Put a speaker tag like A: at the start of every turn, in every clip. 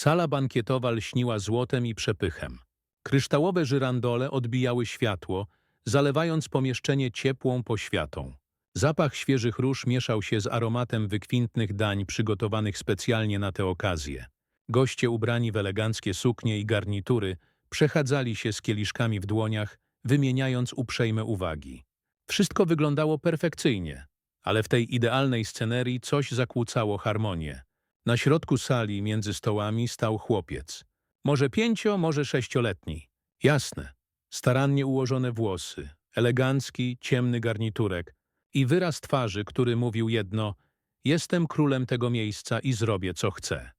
A: Sala bankietowa lśniła złotem i przepychem. Kryształowe żyrandole odbijały światło, zalewając pomieszczenie ciepłą poświatą. Zapach świeżych róż mieszał się z aromatem wykwintnych dań przygotowanych specjalnie na tę okazję. Goście ubrani w eleganckie suknie i garnitury przechadzali się z kieliszkami w dłoniach, wymieniając uprzejme uwagi. Wszystko wyglądało perfekcyjnie, ale w tej idealnej scenerii coś zakłócało harmonię. Na środku sali, między stołami, stał chłopiec. Może pięcio, może sześcioletni. Jasne. Starannie ułożone włosy, elegancki, ciemny garniturek i wyraz twarzy, który mówił jedno – jestem królem tego miejsca i zrobię, co chcę.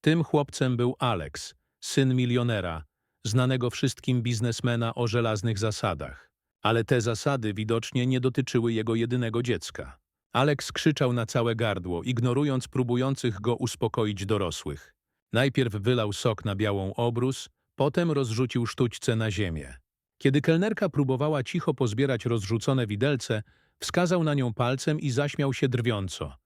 A: Tym chłopcem był Alex, syn milionera, znanego wszystkim biznesmena o żelaznych zasadach. Ale te zasady widocznie nie dotyczyły jego jedynego dziecka. Alex krzyczał na całe gardło, ignorując próbujących go uspokoić dorosłych. Najpierw wylał sok na białą obrus, potem rozrzucił sztućce na ziemię. Kiedy kelnerka próbowała cicho pozbierać rozrzucone widelce, wskazał na nią palcem i zaśmiał się drwiąco.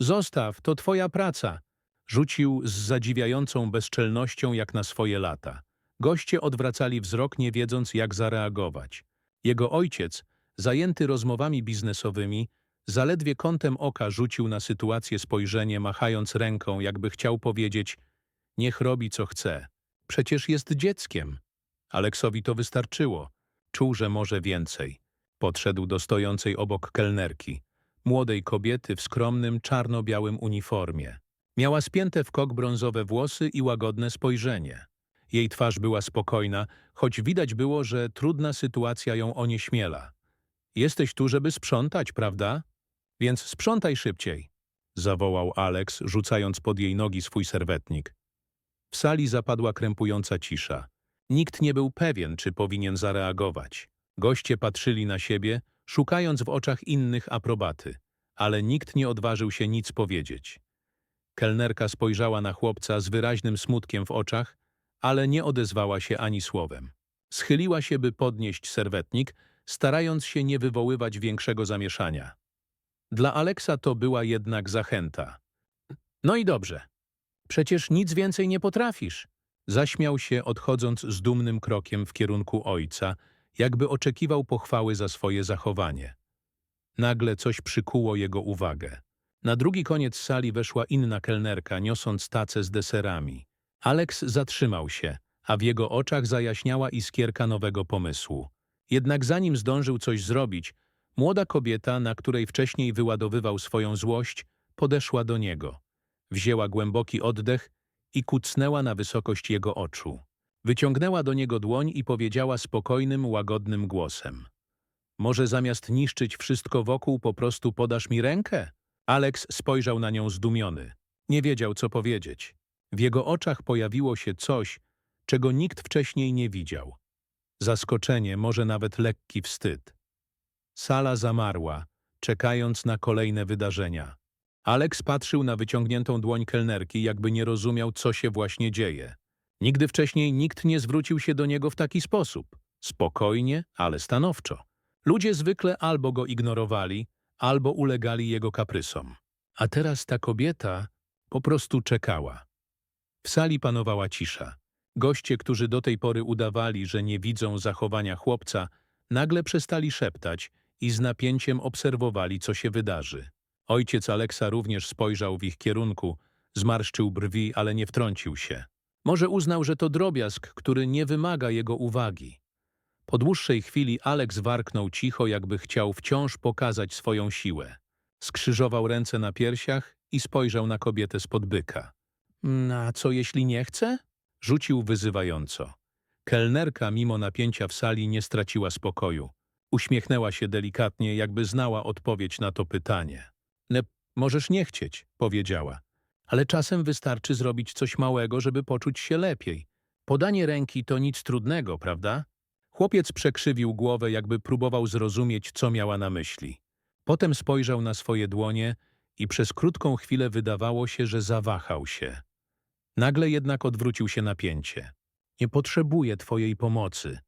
A: Zostaw, to twoja praca! Rzucił z zadziwiającą bezczelnością jak na swoje lata. Goście odwracali wzrok, nie wiedząc jak zareagować. Jego ojciec, zajęty rozmowami biznesowymi, zaledwie kątem oka rzucił na sytuację spojrzenie, machając ręką, jakby chciał powiedzieć niech robi co chce. Przecież jest dzieckiem. Aleksowi to wystarczyło. Czuł, że może więcej. Podszedł do stojącej obok kelnerki, młodej kobiety w skromnym, czarno-białym uniformie. Miała spięte w kok brązowe włosy i łagodne spojrzenie. Jej twarz była spokojna, choć widać było, że trudna sytuacja ją onieśmiela. Jesteś tu, żeby sprzątać, prawda? Więc sprzątaj szybciej, zawołał Alex, rzucając pod jej nogi swój serwetnik. W sali zapadła krępująca cisza. Nikt nie był pewien, czy powinien zareagować. Goście patrzyli na siebie, szukając w oczach innych aprobaty, ale nikt nie odważył się nic powiedzieć. Kelnerka spojrzała na chłopca z wyraźnym smutkiem w oczach, ale nie odezwała się ani słowem. Schyliła się, by podnieść serwetnik, starając się nie wywoływać większego zamieszania. Dla Aleksa to była jednak zachęta. No i dobrze. Przecież nic więcej nie potrafisz. Zaśmiał się, odchodząc z dumnym krokiem w kierunku ojca, jakby oczekiwał pochwały za swoje zachowanie. Nagle coś przykuło jego uwagę. Na drugi koniec sali weszła inna kelnerka, niosąc tacę z deserami. Alex zatrzymał się, a w jego oczach zajaśniała iskierka nowego pomysłu. Jednak zanim zdążył coś zrobić, młoda kobieta, na której wcześniej wyładowywał swoją złość, podeszła do niego. Wzięła głęboki oddech i kucnęła na wysokość jego oczu. Wyciągnęła do niego dłoń i powiedziała spokojnym, łagodnym głosem. Może zamiast niszczyć wszystko wokół, po prostu podasz mi rękę? Alex spojrzał na nią zdumiony. Nie wiedział, co powiedzieć. W jego oczach pojawiło się coś, czego nikt wcześniej nie widział. Zaskoczenie, może nawet lekki wstyd. Sala zamarła, czekając na kolejne wydarzenia. Alex patrzył na wyciągniętą dłoń kelnerki, jakby nie rozumiał, co się właśnie dzieje. Nigdy wcześniej nikt nie zwrócił się do niego w taki sposób. Spokojnie, ale stanowczo. Ludzie zwykle albo go ignorowali, albo ulegali jego kaprysom. A teraz ta kobieta po prostu czekała. W sali panowała cisza. Goście, którzy do tej pory udawali, że nie widzą zachowania chłopca, nagle przestali szeptać i z napięciem obserwowali, co się wydarzy. Ojciec Aleksa również spojrzał w ich kierunku, zmarszczył brwi, ale nie wtrącił się. Może uznał, że to drobiazg, który nie wymaga jego uwagi. Po dłuższej chwili Aleks warknął cicho, jakby chciał wciąż pokazać swoją siłę. Skrzyżował ręce na piersiach i spojrzał na kobietę spod byka. A co jeśli nie chce? Rzucił wyzywająco. Kelnerka, mimo napięcia w sali, nie straciła spokoju. Uśmiechnęła się delikatnie, jakby znała odpowiedź na to pytanie. Ne, możesz nie chcieć, powiedziała. Ale czasem wystarczy zrobić coś małego, żeby poczuć się lepiej. Podanie ręki to nic trudnego, prawda? Chłopiec przekrzywił głowę, jakby próbował zrozumieć, co miała na myśli. Potem spojrzał na swoje dłonie i przez krótką chwilę wydawało się, że zawahał się. Nagle jednak odwrócił się napięcie. Nie potrzebuję twojej pomocy.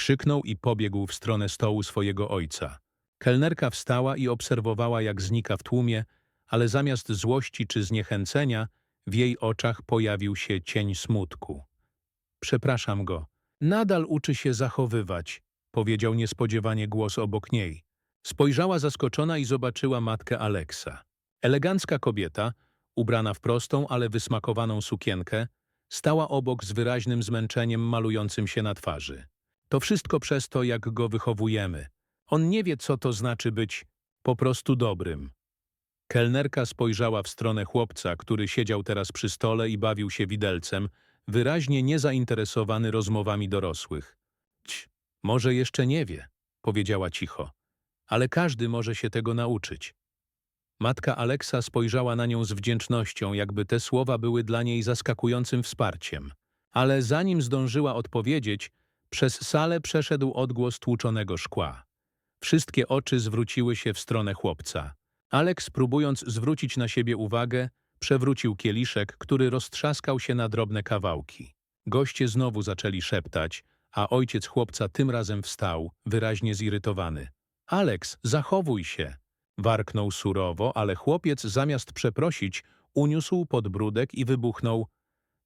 A: Krzyknął i pobiegł w stronę stołu swojego ojca. Kelnerka wstała i obserwowała, jak znika w tłumie, ale zamiast złości czy zniechęcenia, W jej oczach pojawił się cień smutku. Przepraszam go. Nadal uczy się zachowywać, powiedział niespodziewanie głos obok niej. Spojrzała zaskoczona i zobaczyła matkę Aleksa. Elegancka kobieta, ubrana w prostą, ale wysmakowaną sukienkę, stała obok z wyraźnym zmęczeniem malującym się na twarzy. To wszystko przez to, jak go wychowujemy. On nie wie, co to znaczy być po prostu dobrym. Kelnerka spojrzała w stronę chłopca, który siedział teraz przy stole i bawił się widelcem, wyraźnie niezainteresowany rozmowami dorosłych. Ć, może jeszcze nie wie, powiedziała cicho, ale każdy może się tego nauczyć. Matka Aleksa spojrzała na nią z wdzięcznością, jakby te słowa były dla niej zaskakującym wsparciem. Ale zanim zdążyła odpowiedzieć, przez salę przeszedł odgłos tłuczonego szkła. Wszystkie oczy zwróciły się w stronę chłopca. Aleks, próbując zwrócić na siebie uwagę, przewrócił kieliszek, który roztrzaskał się na drobne kawałki. Goście znowu zaczęli szeptać, a ojciec chłopca tym razem wstał, wyraźnie zirytowany. Aleks, zachowuj się! Warknął surowo, ale chłopiec zamiast przeprosić, uniósł podbródek i wybuchnął.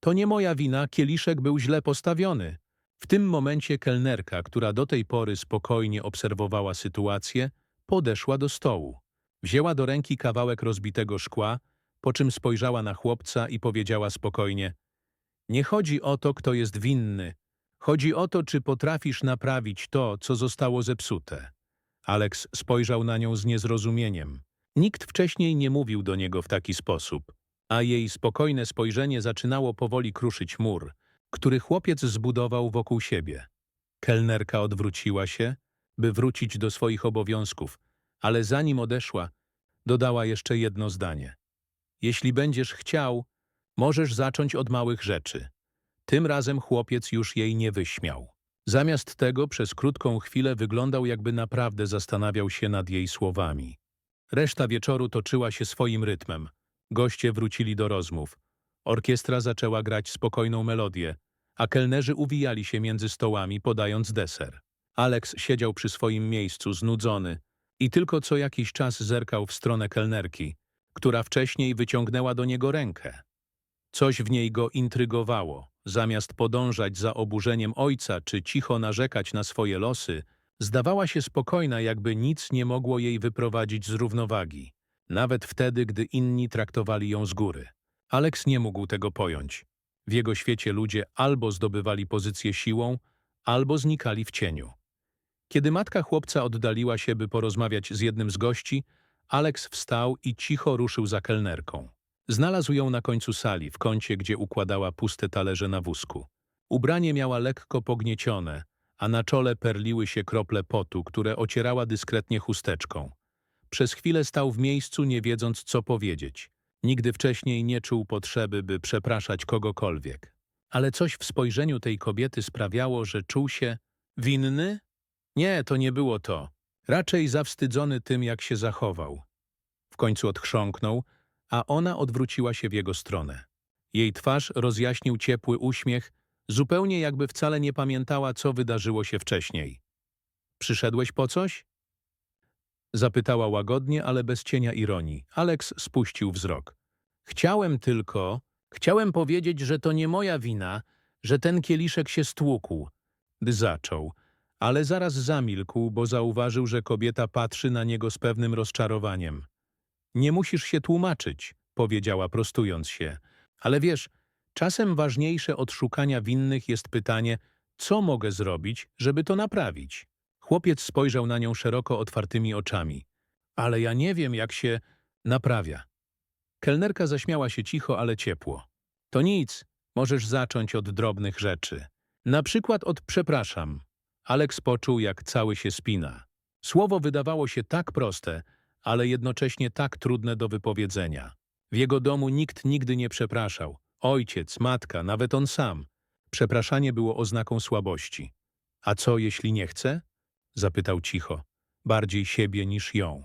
A: To nie moja wina, kieliszek był źle postawiony. W tym momencie kelnerka, która do tej pory spokojnie obserwowała sytuację, podeszła do stołu. Wzięła do ręki kawałek rozbitego szkła, po czym spojrzała na chłopca i powiedziała spokojnie Nie chodzi o to, kto jest winny. Chodzi o to, czy potrafisz naprawić to, co zostało zepsute. Alex spojrzał na nią z niezrozumieniem. Nikt wcześniej nie mówił do niego w taki sposób, a jej spokojne spojrzenie zaczynało powoli kruszyć mur, który chłopiec zbudował wokół siebie. Kelnerka odwróciła się, by wrócić do swoich obowiązków, ale zanim odeszła, dodała jeszcze jedno zdanie. Jeśli będziesz chciał, możesz zacząć od małych rzeczy. Tym razem chłopiec już jej nie wyśmiał. Zamiast tego przez krótką chwilę wyglądał, jakby naprawdę zastanawiał się nad jej słowami. Reszta wieczoru toczyła się swoim rytmem. Goście wrócili do rozmów. Orkiestra zaczęła grać spokojną melodię, a kelnerzy uwijali się między stołami, podając deser. Alex siedział przy swoim miejscu, znudzony, i tylko co jakiś czas zerkał w stronę kelnerki, która wcześniej wyciągnęła do niego rękę. Coś w niej go intrygowało. Zamiast podążać za oburzeniem ojca czy cicho narzekać na swoje losy, zdawała się spokojna, jakby nic nie mogło jej wyprowadzić z równowagi, nawet wtedy, gdy inni traktowali ją z góry. Alex nie mógł tego pojąć. W jego świecie ludzie albo zdobywali pozycję siłą, albo znikali w cieniu. Kiedy matka chłopca oddaliła się, by porozmawiać z jednym z gości, Alex wstał i cicho ruszył za kelnerką. Znalazł ją na końcu sali, w kącie, gdzie układała puste talerze na wózku. Ubranie miała lekko pogniecione, a na czole perliły się krople potu, które ocierała dyskretnie chusteczką. Przez chwilę stał w miejscu, nie wiedząc, co powiedzieć. Nigdy wcześniej nie czuł potrzeby, by przepraszać kogokolwiek. Ale coś w spojrzeniu tej kobiety sprawiało, że czuł się winny? Nie, to nie było to. Raczej zawstydzony tym, jak się zachował. W końcu odchrząknął, a ona odwróciła się w jego stronę. Jej twarz rozjaśnił ciepły uśmiech, zupełnie jakby wcale nie pamiętała, co wydarzyło się wcześniej. Przyszedłeś po coś? Zapytała łagodnie, ale bez cienia ironii. Alex spuścił wzrok. Chciałem tylko, chciałem powiedzieć, że to nie moja wina, że ten kieliszek się stłukł. Zaczął, ale zaraz zamilkł, bo zauważył, że kobieta patrzy na niego z pewnym rozczarowaniem. Nie musisz się tłumaczyć, powiedziała prostując się. Ale wiesz, czasem ważniejsze od szukania winnych jest pytanie, co mogę zrobić, żeby to naprawić? Chłopiec spojrzał na nią szeroko otwartymi oczami. Ale ja nie wiem, jak się naprawia. Kelnerka zaśmiała się cicho, ale ciepło. To nic, możesz zacząć od drobnych rzeczy. Na przykład od przepraszam. Aleks poczuł, jak cały się spina. Słowo wydawało się tak proste, ale jednocześnie tak trudne do wypowiedzenia. W jego domu nikt nigdy nie przepraszał. Ojciec, matka, nawet on sam. Przepraszanie było oznaką słabości. A co, jeśli nie chce? Zapytał cicho, bardziej siebie niż ją.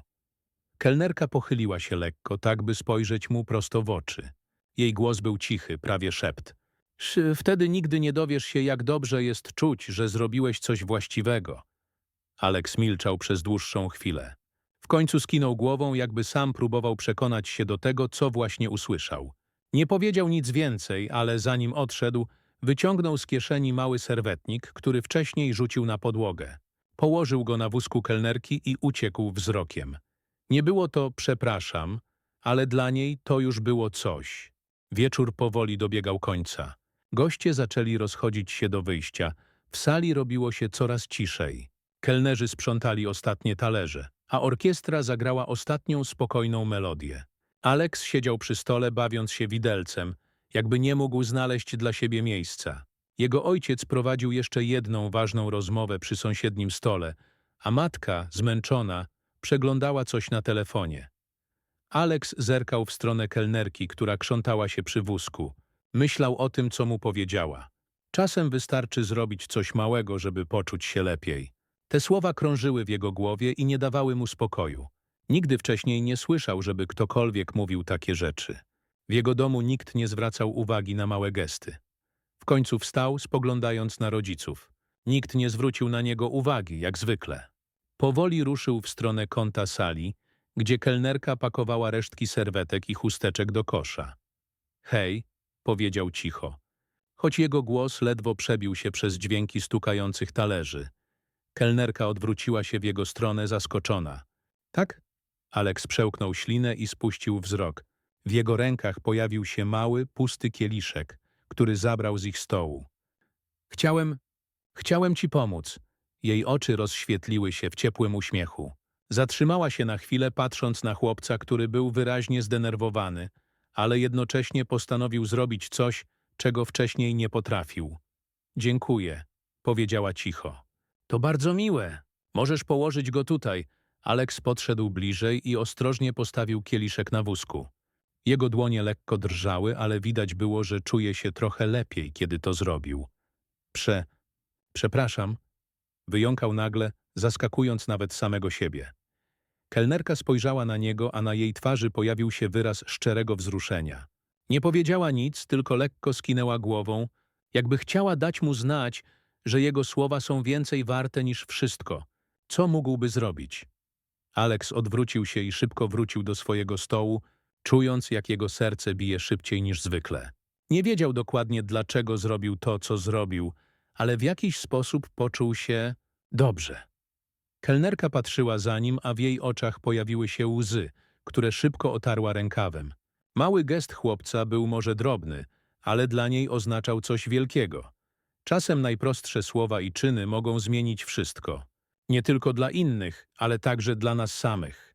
A: Kelnerka pochyliła się lekko, tak by spojrzeć mu prosto w oczy. Jej głos był cichy, prawie szept. Sz- Wtedy nigdy nie dowiesz się, jak dobrze jest czuć, że zrobiłeś coś właściwego. Aleks milczał przez dłuższą chwilę. W końcu skinął głową, jakby sam próbował przekonać się do tego, co właśnie usłyszał. Nie powiedział nic więcej, ale zanim odszedł, wyciągnął z kieszeni mały serwetnik, który wcześniej rzucił na podłogę. Położył go na wózku kelnerki i uciekł wzrokiem. Nie było to przepraszam, ale dla niej to już było coś. Wieczór powoli dobiegał końca. Goście zaczęli rozchodzić się do wyjścia. W sali robiło się coraz ciszej. Kelnerzy sprzątali ostatnie talerze, a orkiestra zagrała ostatnią spokojną melodię. Alex siedział przy stole, bawiąc się widelcem, jakby nie mógł znaleźć dla siebie miejsca. Jego ojciec prowadził jeszcze jedną ważną rozmowę przy sąsiednim stole, a matka, zmęczona, przeglądała coś na telefonie. Alex zerkał w stronę kelnerki, która krzątała się przy wózku. Myślał o tym, co mu powiedziała. Czasem wystarczy zrobić coś małego, żeby poczuć się lepiej. Te słowa krążyły w jego głowie i nie dawały mu spokoju. Nigdy wcześniej nie słyszał, żeby ktokolwiek mówił takie rzeczy. W jego domu nikt nie zwracał uwagi na małe gesty. Końcu wstał, spoglądając na rodziców. Nikt nie zwrócił na niego uwagi, jak zwykle. Powoli ruszył w stronę kąta sali, gdzie kelnerka pakowała resztki serwetek i chusteczek do kosza. Hej, powiedział cicho, choć jego głos ledwo przebił się przez dźwięki stukających talerzy. Kelnerka odwróciła się w jego stronę zaskoczona. Tak? Alex przełknął ślinę i spuścił wzrok. W jego rękach pojawił się mały, pusty kieliszek, który zabrał z ich stołu. Chciałem, chciałem ci pomóc. Jej oczy rozświetliły się w ciepłym uśmiechu. Zatrzymała się na chwilę, patrząc na chłopca, który był wyraźnie zdenerwowany, ale jednocześnie postanowił zrobić coś, czego wcześniej nie potrafił. Dziękuję, powiedziała cicho. To bardzo miłe. Możesz położyć go tutaj. Alex podszedł bliżej i ostrożnie postawił kieliszek na wózku. Jego dłonie lekko drżały, ale widać było, że czuje się trochę lepiej, kiedy to zrobił. Prze... przepraszam, wyjąkał nagle, zaskakując nawet samego siebie. Kelnerka spojrzała na niego, a na jej twarzy pojawił się wyraz szczerego wzruszenia. Nie powiedziała nic, tylko lekko skinęła głową, jakby chciała dać mu znać, że jego słowa są więcej warte niż wszystko. Co mógłby zrobić? Alex odwrócił się i szybko wrócił do swojego stołu, czując, jak jego serce bije szybciej niż zwykle. Nie wiedział dokładnie, dlaczego zrobił to, co zrobił, ale w jakiś sposób poczuł się dobrze. Kelnerka patrzyła za nim, a w jej oczach pojawiły się łzy, które szybko otarła rękawem. Mały gest chłopca był może drobny, ale dla niej oznaczał coś wielkiego. Czasem najprostsze słowa i czyny mogą zmienić wszystko. Nie tylko dla innych, ale także dla nas samych.